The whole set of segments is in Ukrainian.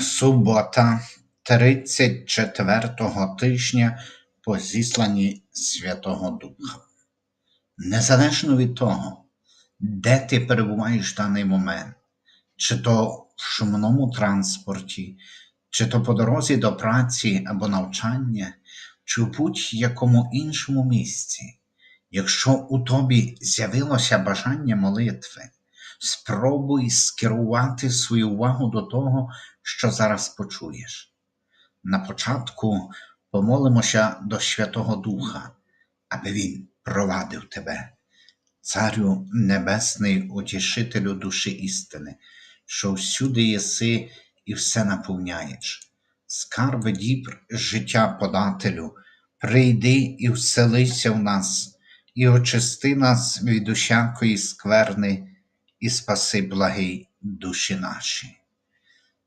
Субота 34-го тижня по зісланні Святого Духа. Незалежно від того, де ти перебуваєш в даний момент, чи то в шумному транспорті, чи то по дорозі до праці або навчання, чи в будь-якому іншому місці, якщо у тобі з'явилося бажання молитви, спробуй скерувати свою увагу до того, що зараз почуєш. На початку помолимося до Святого Духа, аби Він провадив тебе, Царю Небесний, утішителю душі істини, що всюди єси і все наповняєш. Скарби дібр життя подателю, прийди і вселися в нас, і очисти нас від усякої скверни, і спаси благий душі наші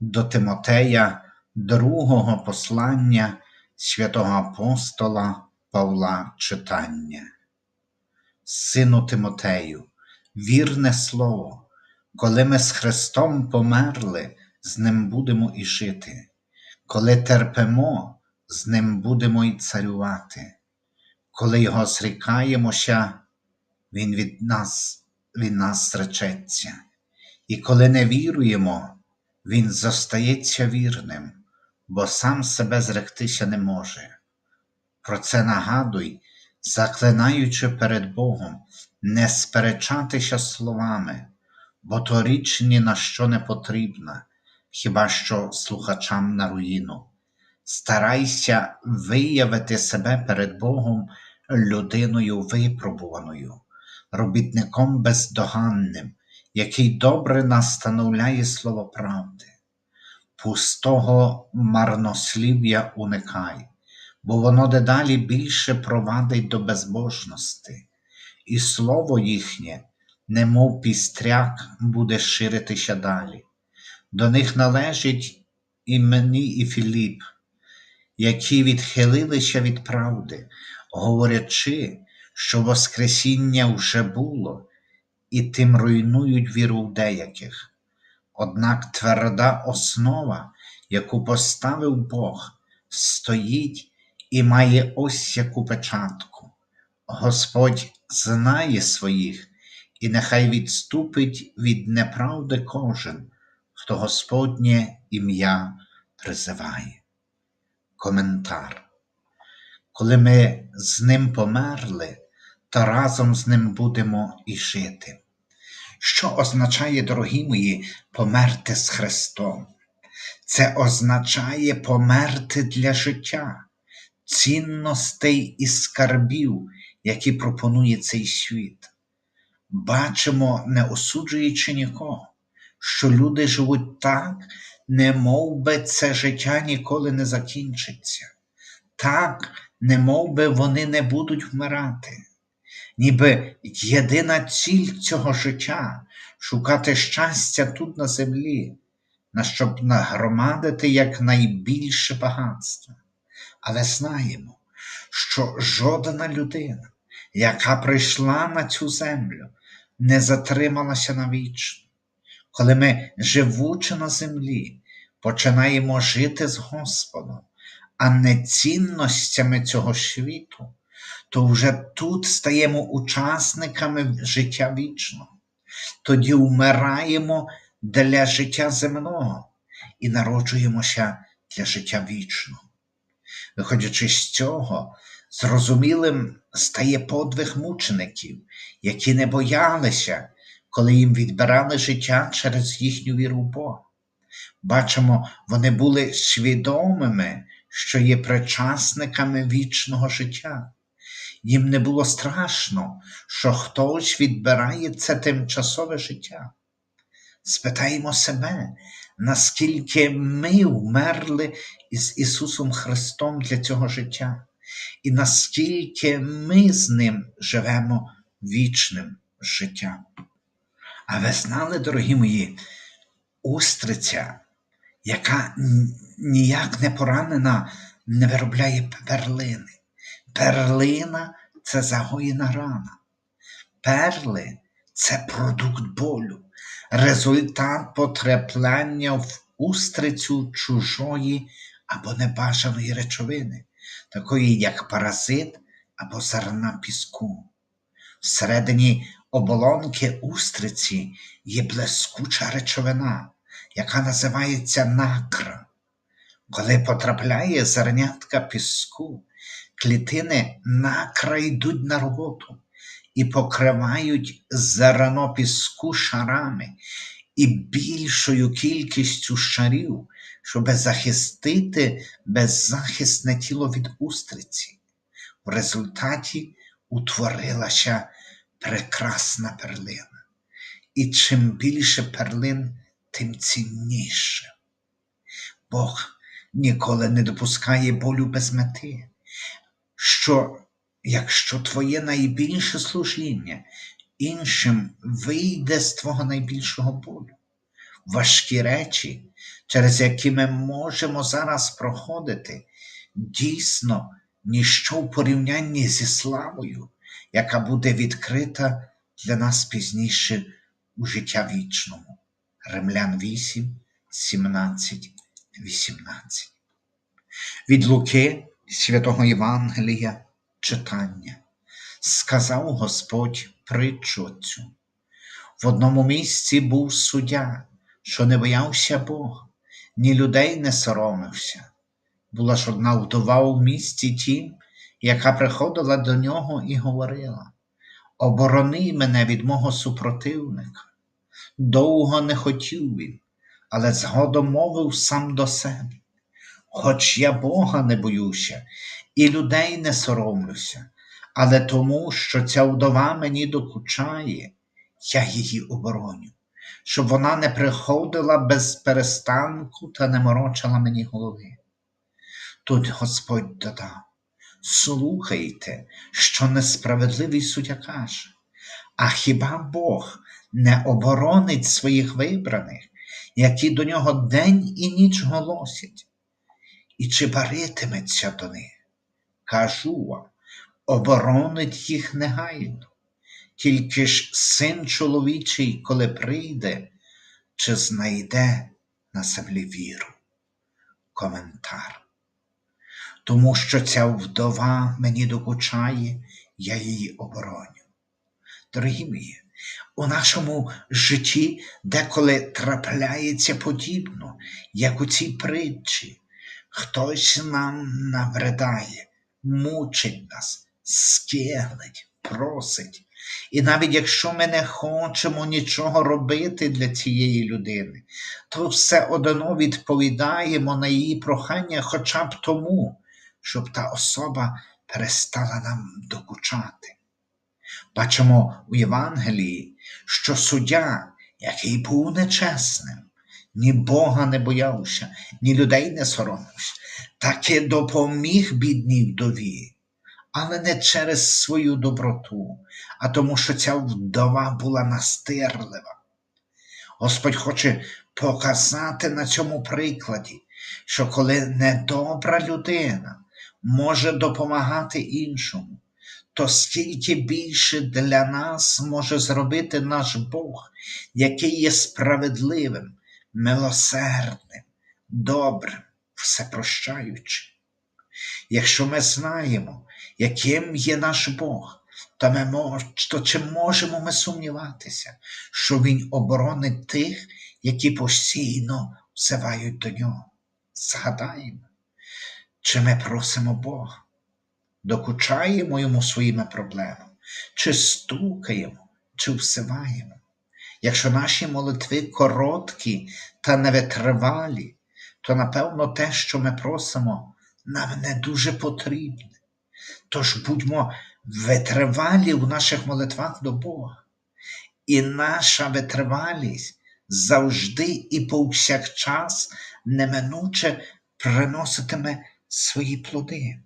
до Тимотея, другого послання святого апостола Павла читання. Сину Тимотею, вірне слово, коли ми з Христом померли, з Ним будемо і жити, коли терпимо, з Ним будемо і царювати, коли Його зрікаємося, Він від нас, від нас зречеться, і коли не віруємо, він зостається вірним, бо сам себе зректися не може. Про це нагадуй, заклинаючи перед Богом, не сперечатися словами, бо то річ ні на що не потрібна, хіба що слухачам на руїну. Старайся виявити себе перед Богом людиною випробуваною, робітником бездоганним, який добре настановляє слово правди. Пустого марнослів'я уникай, бо воно дедалі більше провадить до безбожності, і слово їхнє, немов пістряк, буде ширитися далі. До них належить і мені, і Філіп, які відхилилися від правди, говорячи, що Воскресіння вже було і тим руйнують віру в деяких. Однак тверда основа, яку поставив Бог, стоїть і має ось яку печатку. Господь знає своїх, і нехай відступить від неправди кожен, хто Господнє ім'я призиває. Коментар. Коли ми з ним померли, то разом з ним будемо і жити. Що означає, дорогі мої, померти з Христом? Це означає померти для життя, цінностей і скарбів, які пропонує цей світ. Бачимо, не осуджуючи нікого, що люди живуть так, не мов би це життя ніколи не закінчиться, так, не мов би вони не будуть вмирати ніби єдина ціль цього життя шукати щастя тут на землі, на щоб нагромадити якнайбільше багатство. Але знаємо, що жодна людина, яка прийшла на цю землю, не затрималася навічно. Коли ми, живучи на землі, починаємо жити з Господом, а не цінностями цього світу, то вже тут стаємо учасниками життя вічного. Тоді вмираємо для життя земного і народжуємося для життя вічного. Виходячи з цього, зрозумілим стає подвиг мучеників, які не боялися, коли їм відбирали життя через їхню віру в Бога. Бачимо, вони були свідомими, що є причасниками вічного життя. Їм не було страшно, що хтось відбирає це тимчасове життя. Спитаємо себе, наскільки ми вмерли із Ісусом Христом для цього життя, і наскільки ми з Ним живемо вічним життям. А ви знали, дорогі мої, устриця, яка ніяк не поранена, не виробляє перлини. Перлина це загоєна рана. Перли це продукт болю, результат потрапляння в устрицю чужої або небажаної речовини, такої як паразит або зерна піску. Всередині оболонки устриці є блискуча речовина, яка називається накра. Коли потрапляє зернятка піску, клітини накра йдуть на роботу і покривають зерно піску шарами і більшою кількістю шарів, щоб захистити беззахисне тіло від устриці. В результаті утворилася прекрасна перлина. І чим більше перлин, тим цінніше. Бог ніколи не допускає болю без мети, що якщо твоє найбільше служіння іншим вийде з твого найбільшого болю, важкі речі, через які ми можемо зараз проходити, дійсно ніщо в порівнянні зі славою, яка буде відкрита для нас пізніше у життя вічному. Римлян 8, 17, 18. Від Луки святого Євангелія читання. Сказав Господь притчу цю. В одному місці був суддя, що не боявся Бога, ні людей не соромився. Була ж одна вдова у місті тім, яка приходила до нього і говорила: Оборони мене від мого супротивника. Довго не хотів він, але згодом мовив сам до себе. Хоч я Бога не боюся, і людей не соромлюся, але тому, що ця вдова мені докучає, я її обороню, щоб вона не приходила без перестанку та не морочила мені голови. Тут Господь додав слухайте, що несправедливий суддя каже, а хіба Бог не оборонить своїх вибраних, які до нього день і ніч голосять? І чи баритиметься до них? Кажу вам, оборонить їх негайно. Тільки ж син чоловічий, коли прийде, чи знайде на землі віру? Коментар. Тому що ця вдова мені докучає, я її обороню. Дорогі мої, у нашому житті деколи трапляється подібно, як у цій притчі. Хтось нам набридає, мучить нас, скиглить, просить. І навіть якщо ми не хочемо нічого робити для цієї людини, то все одно відповідаємо на її прохання хоча б тому, щоб та особа перестала нам докучати. Бачимо у Євангелії, що суддя, який був нечесним, ні Бога не боявся, ні людей не соромився, таки допоміг бідній вдові, але не через свою доброту, а тому, що ця вдова була настирлива. Господь хоче показати на цьому прикладі, що коли недобра людина може допомагати іншому, то скільки більше для нас може зробити наш Бог, який є справедливим, милосердним, добрим, всепрощаючим. Якщо ми знаємо, яким є наш Бог, то, ми мож, то чи можемо ми сумніватися, що Він оборонить тих, які постійно взивають до нього? Згадаємо, чи ми просимо Бога, докучаємо йому своїми проблемами, чи стукаємо, чи всиваємо. Якщо наші молитви короткі та невитривалі, то напевно те, що ми просимо, нам не дуже потрібне. Тож будьмо витривалі в наших молитвах до Бога. І наша витривалість завжди і повсякчас неминуче приноситиме свої плоди.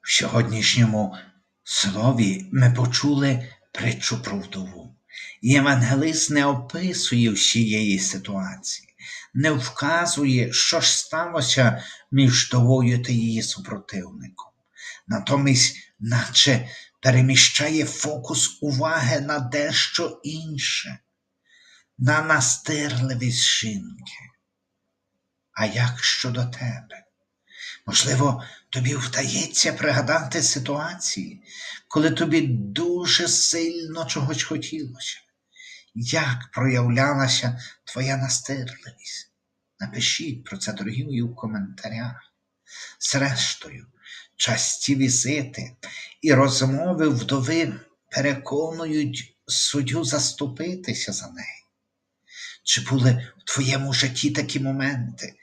В сьогоднішньому слові ми почули притчу про вдову. Євангелист не описує всієї ситуації, не вказує, що ж сталося між вдовою та її супротивником. Натомість, наче переміщає фокус уваги на дещо інше, на настирливість жінки. А як щодо тебе? Можливо, тобі вдається пригадати ситуації, коли тобі дуже сильно чогось хотілося. Як проявлялася твоя настирливість? Напишіть про це, дорогі мої, в коментарях. Зрештою, часті візити і розмови вдови переконують суддю заступитися за неї. Чи були в твоєму житті такі моменти,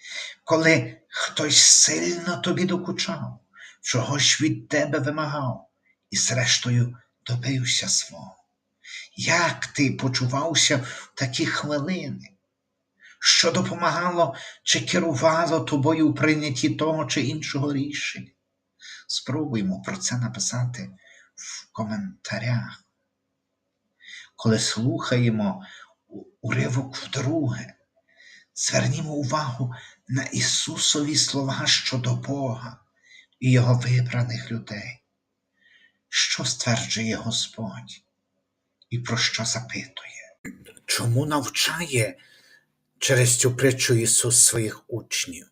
коли хтось сильно тобі докучав, чогось від тебе вимагав і, зрештою, добився свого? Як ти почувався в такі хвилини? Що допомагало чи керувало тобою у прийнятті того чи іншого рішення? Спробуймо про це написати в коментарях. Коли слухаємо уривок вдруге, звернімо увагу на Ісусові слова щодо Бога і Його вибраних людей. Що стверджує Господь і про що запитує? Чому навчає через цю притчу Ісус своїх учнів?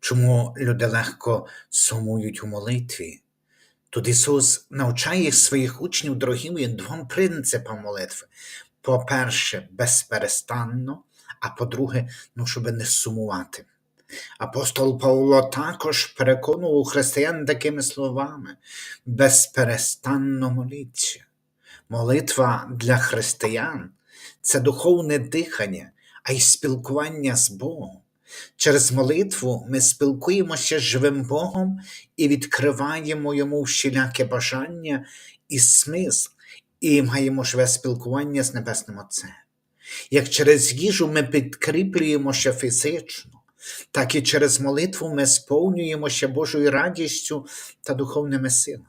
Чому люди легко сумують у молитві? Тут Ісус навчає своїх учнів, дорогі мої, двом принципам молитви. По-перше, безперестанно, а по-друге, ну, щоб не сумувати. Апостол Павло також переконував християн такими словами: безперестанно моліться. Молитва для християн це духовне дихання, а й спілкування з Богом. Через молитву ми спілкуємося з живим Богом і відкриваємо йому всіляке бажання і смисл, і маємо живе спілкування з Небесним Отцем. Як через їжу ми підкріплюємося фізично, так і через молитву ми сповнюємося Божою радістю та духовними силами.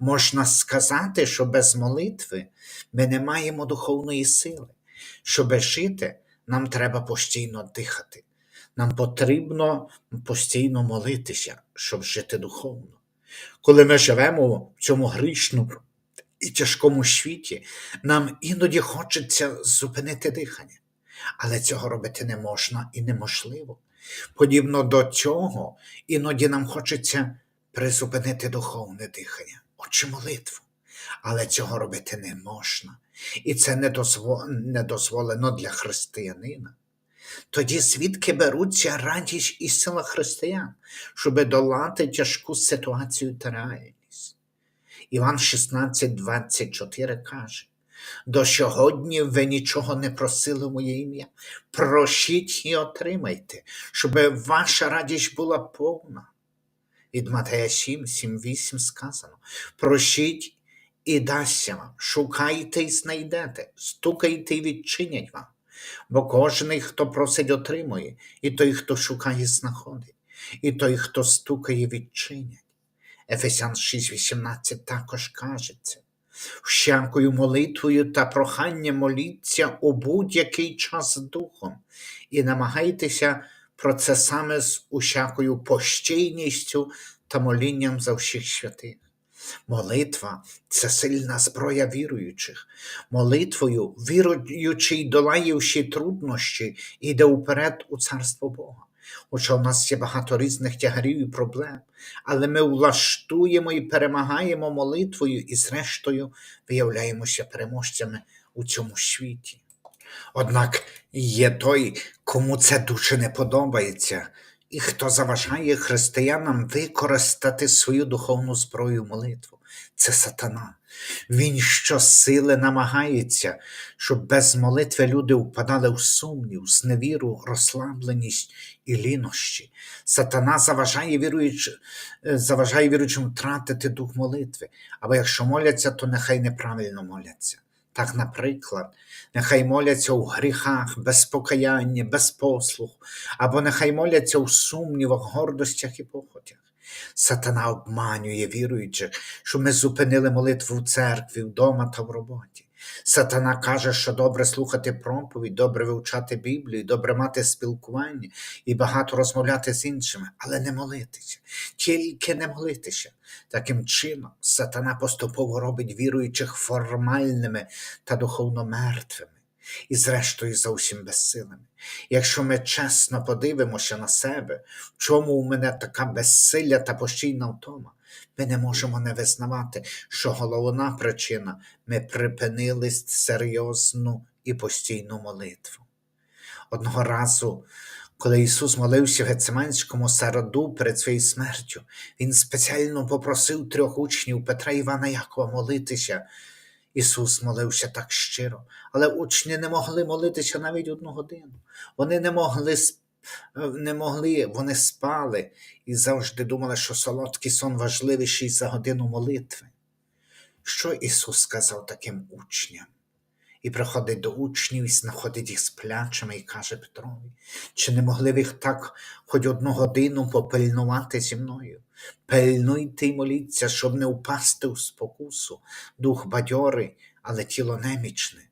Можна сказати, що без молитви ми не маємо духовної сили. Щоб жити, нам треба постійно дихати. Нам потрібно постійно молитися, щоб жити духовно. Коли ми живемо в цьому грішному і тяжкому світі, нам іноді хочеться зупинити дихання, але цього робити не можна і неможливо. Подібно до цього, іноді нам хочеться призупинити духовне дихання, очі молитву. Але цього робити не можна. І це не, дозво... дозволено для християнина. Тоді звідки беруться радість і сила християн, щоби долати тяжку ситуацію та реальність. Іван 16, 24 каже: до сьогодні ви нічого не просили моє ім'я. Прощіть і отримайте, щоб ваша радість була повна. Від Матея 7, 7, 8 сказано: Прощіть і дасться вам, шукайте і знайдете, стукайте і відчинять вам. Бо кожен, хто просить, отримує, і той, хто шукає, знаходить, і той, хто стукає, відчинять. Ефесян 6,18 також каже це. Всякою молитвою та проханням моліться у будь-який час духом, і намагайтеся про це саме з усякою постійністю та молінням за всіх святих. Молитва це сильна зброя віруючих. Молитвою віруючий долає всі труднощі йде уперед у царство Бога. Хоча у нас є багато різних тягарів і проблем, але ми влаштуємо і перемагаємо молитвою і, зрештою, виявляємося переможцями у цьому світі. Однак є той, кому це дуже не подобається, і хто заважає християнам використати свою духовну зброю молитву. Це сатана. Він щосили намагається, щоб без молитви люди впадали в сумнів, зневіру, розслабленість і лінощі. Сатана заважає, віруючи, заважає віруючим втратити дух молитви, або якщо моляться, то нехай неправильно моляться. Так, наприклад, нехай моляться у гріхах, без покаяння, без послуху, або нехай моляться у сумнівах, гордостях і похотях. Сатана обманює віруючих, що ми зупинили молитву в церкві, вдома та в роботі. Сатана каже, що добре слухати проповідь, добре вивчати Біблію, добре мати спілкування і багато розмовляти з іншими, але не молитися, тільки не молитися. Таким чином, сатана поступово робить віруючих формальними та духовно мертвими. І, зрештою, зовсім безсилими. Якщо ми чесно подивимося на себе, в чому у мене така безсилля та постійна втома, ми не можемо не визнавати, що головна причина ми припинили серйозну і постійну молитву. Одного разу, коли Ісус молився в Гециманському сараду перед своєю смертю, Він спеціально попросив трьох учнів Петра Івана Якова молитися. Ісус молився так щиро, але учні не могли молитися навіть одну годину. Вони не могли, не могли, вони спали і завжди думали, що солодкий сон важливіший за годину молитви. Що Ісус сказав таким учням? І приходить до учнів і знаходить їх сплячими і каже Петрові, чи не могли ви так хоч одну годину попильнувати зі мною? Пильнуйте й моліться, щоб не впасти у спокусу, дух бадьорий, але тіло немічне.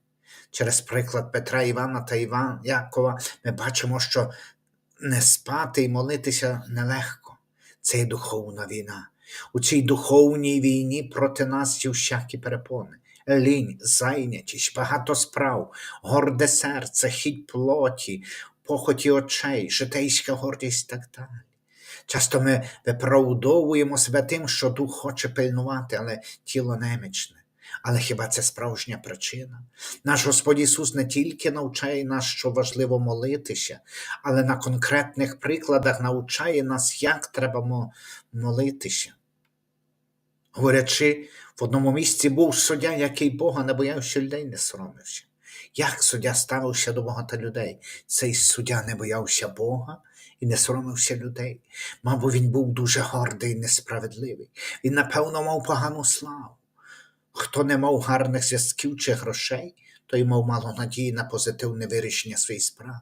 Через приклад Петра Івана та Івана Якова ми бачимо, що не спати і молитися нелегко. Це є духовна війна. У цій духовній війні проти нас є всякі перепони. Лінь, зайнятість, багато справ, горде серце, хідь плоті, похоті очей, житейська гордість і так далі. Часто ми виправдовуємо себе тим, що дух хоче пильнувати, але тіло немічне. Але хіба це справжня причина? Наш Господь Ісус не тільки навчає нас, що важливо молитися, але на конкретних прикладах навчає нас, як треба молитися. Говорячи, в одному місці був суддя, який Бога не боявся людей не соромився. Як суддя ставився до Бога та людей? Цей суддя не боявся Бога і не соромився людей. Мабуть, він був дуже гордий і несправедливий. Він, напевно, мав погану славу. Хто не мав гарних зв'язків чи грошей, той мав мало надії на позитивне вирішення своєї справи.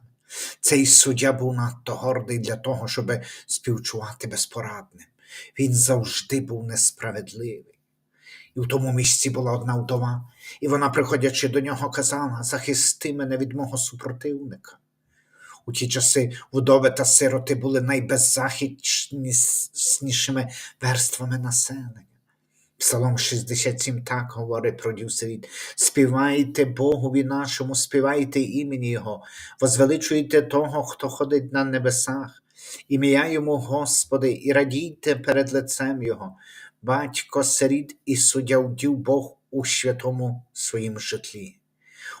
Цей суддя був надто гордий для того, щоб співчувати безпорадним. Він завжди був несправедливий. І в тому місці була одна вдова, і вона, приходячи до нього, казала: захисти мене від мого супротивника. У ті часи вдови та сироти були найбеззахиснішими верствами населення. Псалом 67 так говорить про. Співайте Богові нашому, співайте імені Його, возвеличуйте того, хто ходить на небесах, ім'я йому Господи, і радійте перед лицем Його, батько сиріт і суддя вдів Бог у святому своїм житлі.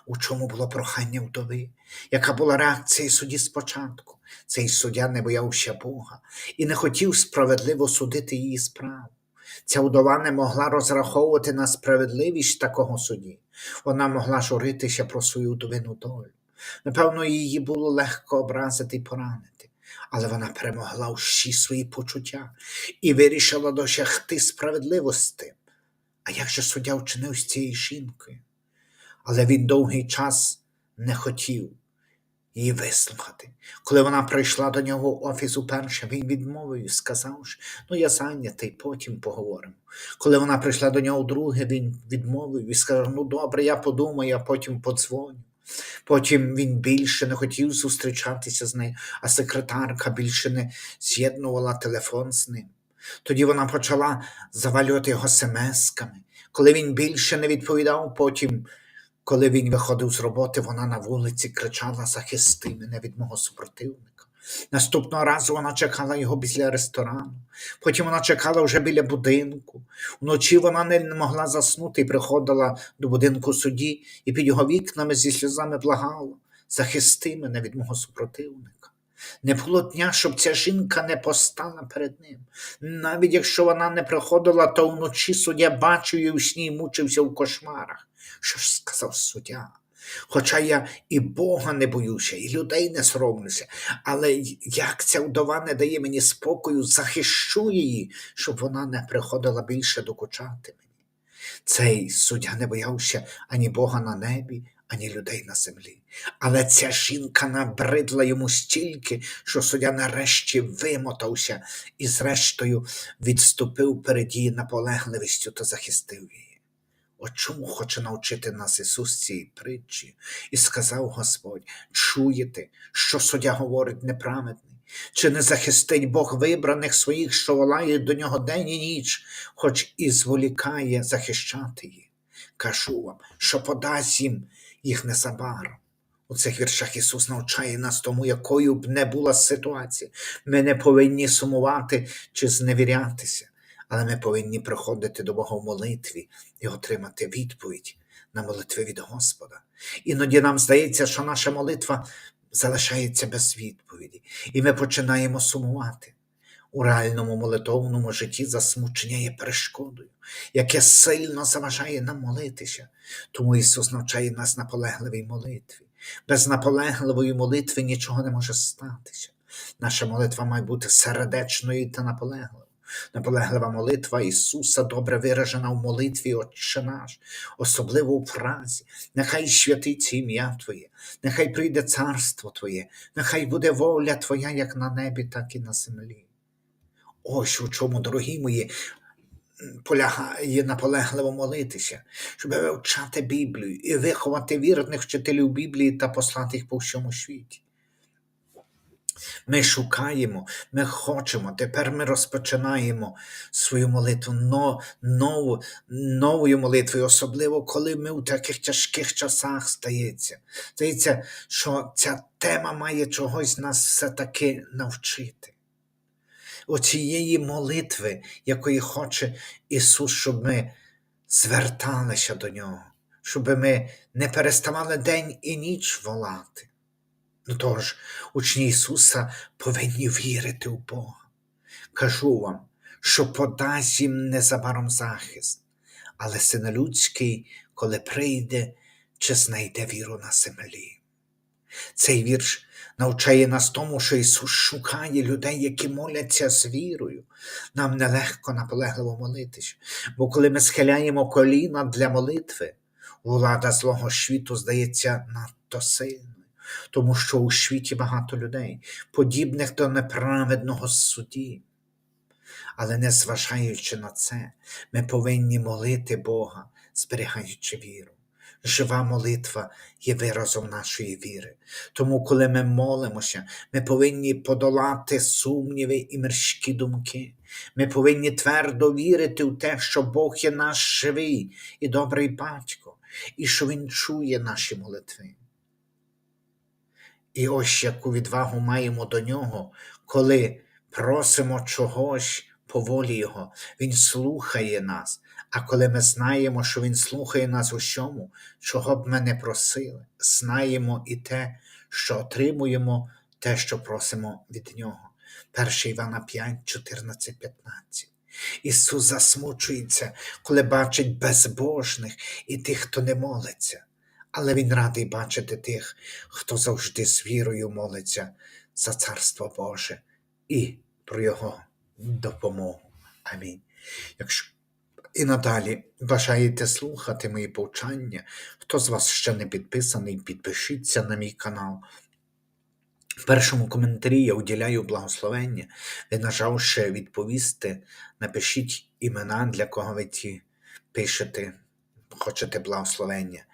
У чому було прохання вдови? Яка була реакція судді спочатку? Цей суддя не боявся Бога і не хотів справедливо судити її справу. Ця вдова не могла розраховувати на справедливість такого судді. Вона могла журитися про свою вдовину долю. Напевно, її було легко образити і поранити, але вона перемогла всі свої почуття і вирішила досягти справедливості. А як же суддя вчинив з цією жінкою? Але він довгий час не хотів її вислухати. Коли вона прийшла до нього в офіс уперше, він відмовив і сказав, що ну я зайнятий, потім поговоримо. Коли вона прийшла до нього вдруге, він відмовив і сказав: Ну добре, я подумаю, а потім подзвоню. Потім він більше не хотів зустрічатися з нею, а секретарка більше не з'єднувала телефон з ним. Тоді вона почала завалювати його смс-ками. Коли він більше не відповідав, потім коли він виходив з роботи, вона на вулиці кричала Захисти мене від мого супротивника. Наступного разу вона чекала його біля ресторану, потім вона чекала вже біля будинку. Вночі вона не могла заснути і приходила до будинку судді і під його вікнами зі сльозами благала Захисти мене від мого супротивника. Не було дня, щоб ця жінка не постала перед ним. Навіть якщо вона не приходила, то вночі суддя бачив її у сні і мучився в кошмарах. Що ж сказав суддя? Хоча я і Бога не боюся, і людей не соромлюся, але як ця вдова не дає мені спокою, захищу її, щоб вона не приходила більше докучати мені. Цей суддя не боявся ані Бога на небі, ані людей на землі. Але ця жінка набридла йому стільки, що суддя нарешті вимотався і, зрештою, відступив перед її наполегливістю та захистив її. От чому хоче навчити нас Ісус цієї притчі, і сказав Господь: чуєте, що суддя говорить неправедний? Чи не захистить Бог вибраних своїх, що волають до нього день і ніч, хоч і зволікає захищати їх? Кажу вам, що подасть їм їх незабаром. У цих віршах Ісус навчає нас тому, якою б не була ситуація. Ми не повинні сумувати чи зневірятися, але ми повинні приходити до Бога в молитві і отримати відповідь на молитви від Господа. Іноді нам здається, що наша молитва залишається без відповіді, і ми починаємо сумувати. У реальному молитовному житті засмучення є перешкодою, яке сильно заважає нам молитися. Тому Ісус навчає нас наполегливій молитві. Без наполегливої молитви нічого не може статися. Наша молитва має бути сердечною та наполегливою. Наполеглива молитва Ісуса добре виражена в молитві Отче наш, особливо у фразі Нехай святиться ім'я Твоє, нехай прийде царство Твоє, нехай буде воля Твоя як на небі, так і на землі. Ось у чому, дорогі мої, полягає наполегливо молитися, щоб вивчати Біблію і виховати вірних вчителів Біблії та послати їх по всьому світі. Ми шукаємо, ми хочемо, тепер ми розпочинаємо свою молитву но, нову, новою молитвою, особливо коли ми у таких тяжких часах стається. Здається, що ця тема має чогось нас все-таки навчити. Оцієї молитви, якої хоче Ісус, щоб ми зверталися до Нього, щоб ми не переставали день і ніч волати. Ну тож, учні Ісуса повинні вірити в Бога. Кажу вам, що подасть їм незабаром захист, але син людський, коли прийде, чи знайде віру на землі. Цей вірш навчає нас тому, що Ісус шукає людей, які моляться з вірою. Нам нелегко наполегливо молитися, бо коли ми схиляємо коліна для молитви, влада злого світу здається надто сильною, тому що у світі багато людей, подібних до неправедного судді. Але незважаючи на це, ми повинні молити Бога, зберігаючи віру. Жива молитва є виразом нашої віри. Тому, коли ми молимося, ми повинні подолати сумніви і мирські думки. Ми повинні твердо вірити в те, що Бог є наш живий і добрий батько, і що Він чує наші молитви. І ось яку відвагу маємо до нього, коли просимо чогось по волі Його, Він слухає нас. А коли ми знаємо, що Він слухає нас у всьому, чого б ми не просили, знаємо і те, що отримуємо, те, що просимо від Нього. 1 Івана 5, 14, 15. Ісус засмучується, коли бачить безбожних і тих, хто не молиться. Але Він радий бачити тих, хто завжди з вірою молиться за Царство Боже і про Його допомогу. Амінь. Якщо і надалі бажаєте слухати мої повчання, хто з вас ще не підписаний, підпишіться на мій канал. В першому коментарі я уділяю благословення. Ви, нажавши відповісти, напишіть імена, для кого ви ті пишете, хочете благословення.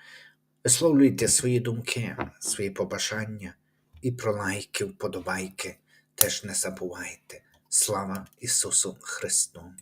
Висловлюйте свої думки, свої побажання і про лайки, вподобайки теж не забувайте. Слава Ісусу Христу!